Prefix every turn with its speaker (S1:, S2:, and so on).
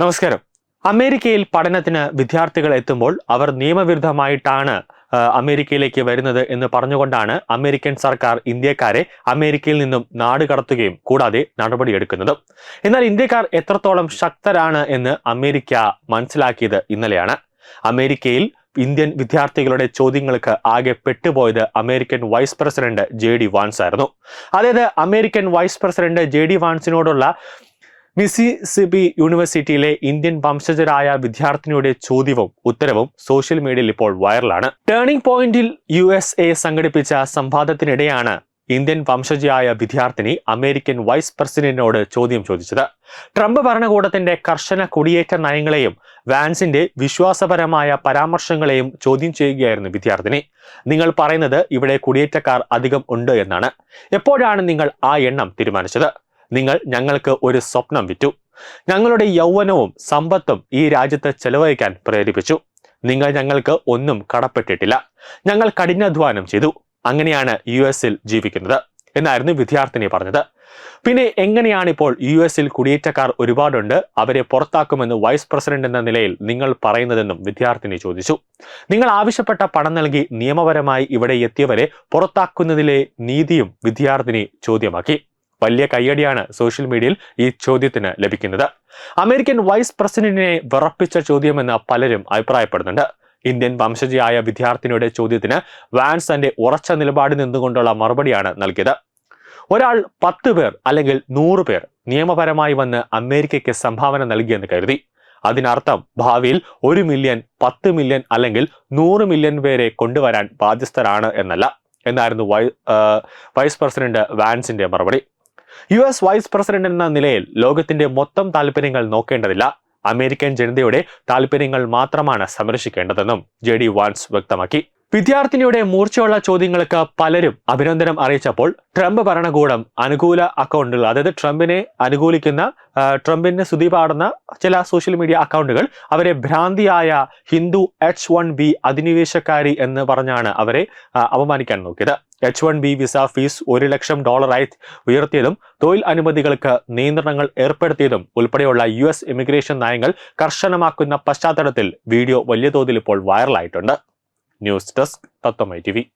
S1: നമസ്കാരം. അമേരിക്കയിൽ പഠനത്തിന് വിദ്യാർത്ഥികൾ എത്തുമ്പോൾ അവർ നിയമവിരുദ്ധമായിട്ടാണ് അമേരിക്കയിലേക്ക് വരുന്നത് എന്ന് പറഞ്ഞുകൊണ്ടാണ് അമേരിക്കൻ സർക്കാർ ഇന്ത്യക്കാരെ അമേരിക്കയിൽ നിന്നും നാട് കടത്തുകയും കൂടാതെ നടപടിയെടുക്കുന്നത് എന്നാൽ ഇന്ത്യക്കാർ എത്രത്തോളം ശക്തരാണ് എന്ന് അമേരിക്ക മനസ്സിലാക്കിയത് ഇന്നലെയാണ്. അമേരിക്കയിൽ ഇന്ത്യൻ വിദ്യാർത്ഥികളുടെ ചോദ്യങ്ങൾക്ക് ആകെ പെട്ടുപോയത് American vice president J D Vance ആയിരുന്നു അതായത് American vice president J D വാൻസിനോടുള്ള Mississippi യൂണിവേഴ്സിറ്റിയിലെ ഇന്ത്യൻ വംശജരായ വിദ്യാർത്ഥിനിയുടെ ചോദ്യവും ഉത്തരവും സോഷ്യൽ മീഡിയയിൽ ഇപ്പോൾ വൈറലാണ്. ടേണിംഗ് പോയിന്റിൽ യു എസ് എ സംഘടിപ്പിച്ച സംവാദത്തിനിടെയാണ് ഇന്ത്യൻ വംശജയായ വിദ്യാർത്ഥിനി അമേരിക്കൻ വൈസ് പ്രസിഡന്റിനോട് ചോദ്യം ചോദിച്ചത്. ട്രംപ് ഭരണകൂടത്തിന്റെ കർശന കുടിയേറ്റ നയങ്ങളെയും വാൻസിന്റെ വിശ്വാസപരമായ പരാമർശങ്ങളെയും ചോദ്യം ചെയ്യുകയായിരുന്നു വിദ്യാർത്ഥിനി. നിങ്ങൾ പറയുന്നത് ഇവിടെ കുടിയേറ്റക്കാർ അധികം ഉണ്ട് എന്നാണ്. എപ്പോഴാണ് നിങ്ങൾ ആ എണ്ണം തീരുമാനിച്ചത്? നിങ്ങൾ ഞങ്ങൾക്ക് ഒരു സ്വപ്നം വിറ്റു. ഞങ്ങളുടെ യൗവനവും സമ്പത്തും ഈ രാജ്യത്ത് ചെലവഴിക്കാൻ പ്രേരിപ്പിച്ചു. നിങ്ങൾ ഞങ്ങൾക്ക് ഒന്നും കടപ്പെട്ടിട്ടില്ല. ഞങ്ങൾ കഠിനാധ്വാനം ചെയ്തു. അങ്ങനെയാണ് യു എസിൽ ജീവിക്കുന്നത് എന്നായിരുന്നു വിദ്യാർത്ഥിനി പറഞ്ഞത്. പിന്നെ എങ്ങനെയാണ് ഇപ്പോൾ യു എസിൽ കുടിയേറ്റക്കാർ ഒരുപാടുണ്ട്? അവരെ പുറത്താക്കുമെന്ന് വൈസ് പ്രസിഡന്റ് എന്ന നിലയിൽ നിങ്ങൾ പറയുന്നതെന്നും വിദ്യാർത്ഥിനി ചോദിച്ചു. നിങ്ങൾ ആവശ്യപ്പെട്ട പണം നൽകി നിയമപരമായി ഇവിടെ എത്തിയവരെ പുറത്താക്കുന്നതിലെ നീതിയും വിദ്യാർത്ഥിനി ചോദ്യമാക്കി. വലിയ കയ്യടിയാണ് സോഷ്യൽ മീഡിയയിൽ ഈ ചോദ്യത്തിന് ലഭിക്കുന്നത്. അമേരിക്കൻ വൈസ് പ്രസിഡന്റിനെ വിറപ്പിച്ച ചോദ്യമെന്ന് പലരും അഭിപ്രായപ്പെടുന്നുണ്ട്. ഇന്ത്യൻ വംശജയായ വിദ്യാർത്ഥിനിയുടെ ചോദ്യത്തിന് വാൻസ് തന്റെ ഉറച്ച നിലപാടിൽ നിന്നുകൊണ്ടുള്ള മറുപടിയാണ് നൽകിയത്. ഒരാൾ പത്ത് പേർ അല്ലെങ്കിൽ നൂറ് പേർ നിയമപരമായി വന്ന് അമേരിക്കയ്ക്ക് സംഭാവന നൽകിയെന്ന് കരുതി. അതിനർത്ഥം ഭാവിയിൽ ഒരു മില്യൺ പത്ത് മില്യൺ അല്ലെങ്കിൽ നൂറ് മില്യൺ പേരെ കൊണ്ടുവരാൻ ബാധ്യസ്ഥരാണ് എന്നല്ല. എന്നായിരുന്നു വൈ വൈസ് പ്രസിഡന്റ് വാൻസിന്റെ മറുപടി. യു എസ് വൈസ് പ്രസിഡന്റ് എന്ന നിലയിൽ ലോകത്തിന്റെ മൊത്തം താല്പര്യങ്ങൾ നോക്കേണ്ടതില്ല. അമേരിക്കൻ ജനതയുടെ താല്പര്യങ്ങൾ മാത്രമാണ് സംരക്ഷിക്കേണ്ടതെന്നും ജെ ഡി വാൻസ് വ്യക്തമാക്കി. വിദ്യാർത്ഥിനിയുടെ മൂർച്ചയുള്ള ചോദ്യങ്ങൾക്ക് പലരും അഭിനന്ദനം അറിയിച്ചപ്പോൾ ട്രംപ് ഭരണകൂടം അനുകൂല അക്കൗണ്ടുകൾ അതായത് ട്രംപിനെ അനുകൂലിക്കുന്ന ട്രംപിന് സ്തുതി പാടുന്ന ചില സോഷ്യൽ മീഡിയ അക്കൗണ്ടുകൾ അവരെ ഭ്രാന്തിയായ ഹിന്ദു എച്ച് വൺ ബി അധിനിവേശക്കാരി എന്ന് പറഞ്ഞാണ് അവരെ അപമാനിക്കാൻ നോക്കിയത്. H one B visa fees ഒരു ലക്ഷം ഡോളറായി ഉയർത്തിയതും തൊഴിൽ അനുമതികൾക്ക് നിയന്ത്രണങ്ങൾ ഏർപ്പെടുത്തിയതും ഉൾപ്പെടെയുള്ള യു എസ് ഇമിഗ്രേഷൻ നയങ്ങൾ കർശനമാക്കുന്ന പശ്ചാത്തലത്തിൽ വീഡിയോ വലിയ തോതിൽ ഇപ്പോൾ വൈറലായിട്ടുണ്ട് ニュースデスク、たったまい TV。